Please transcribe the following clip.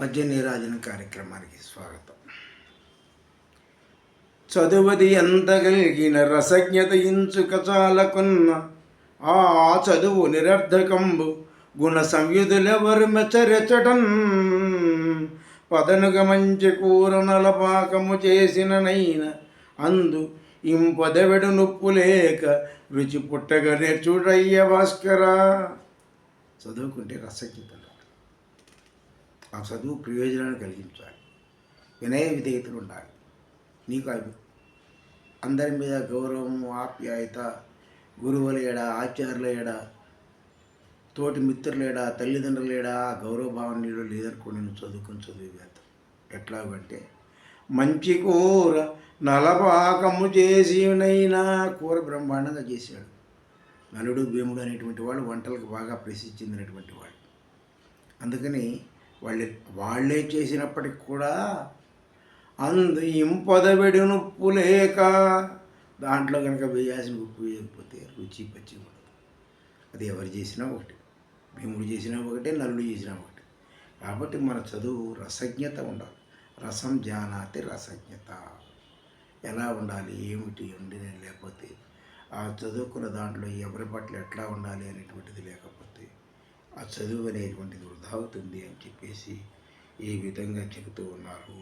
మధ్య నీరాజన కార్యక్రమానికి స్వాగతం. చదువది ఎంత కలిగిన రసజ్ఞత ఇంచుక చాలకున్న ఆ చదువు నిరర్ధకంబు గుణ సంయుధులెవరు మెచ్చరెచ్చటం. పదనుగ మంచి కూర నలపాకము చేసిన నైన అందు ఇంపదవెడు నొప్పు లేక రుచి పుట్టగా నేర్చుడయ్య భాస్కరా. చదువుకుంటే రసజ్ఞతలు ఆ చదువు ప్రయోజనాన్ని కలిగించాలి. వినయ విధేయతలు ఉండాలి. నీకు అవి అందరి మీద గౌరవం ఆప్యాయత గురువుల ఏడ ఆచార్యుల ఏడ తోటి మిత్రులేడా తల్లిదండ్రులేడా తల్లిదండ్రుల ఏడా ఆ గౌరవ భావన నీలో లేదనుకోండి నువ్వు చదువుకుని చదివేత ఎట్లాగంటే మంచి కూర నలపాకము చేసినైనా కూర బ్రహ్మాండంగా చేశాడు. నలుడు భీముడు అనేటువంటి వాడు వంటలకు బాగా ప్రసిద్ధి చెందినటువంటి వాడు అందుకని వాళ్ళే వాళ్ళే చేసినప్పటికి కూడా అందు ఇంపదబెడి నొప్పు లేక దాంట్లో కనుక వేయాల్సిన ఉప్పు వేయకపోతే రుచి పచ్చి ఉండదు అది ఎవరు చేసినా ఒకటి. భీముడు చేసినా ఒకటే నలుడు చేసినా ఒకటి. కాబట్టి మన చదువు రసజ్ఞత ఉండాలి. రసం జానాతి రసజ్ఞత. ఎలా ఉండాలి? ఏమిటి? ఉండి లేకపోతే ఆ చదువుకున్న దాంట్లో ఎవరి పట్ల ఎట్లా ఉండాలి అనేటువంటిది లేకపోతే ఆ చదువు అనేటువంటిది వృధా అవుతుంది అని చెప్పేసి ఈ విధంగా చెబుతూ ఉన్నారు.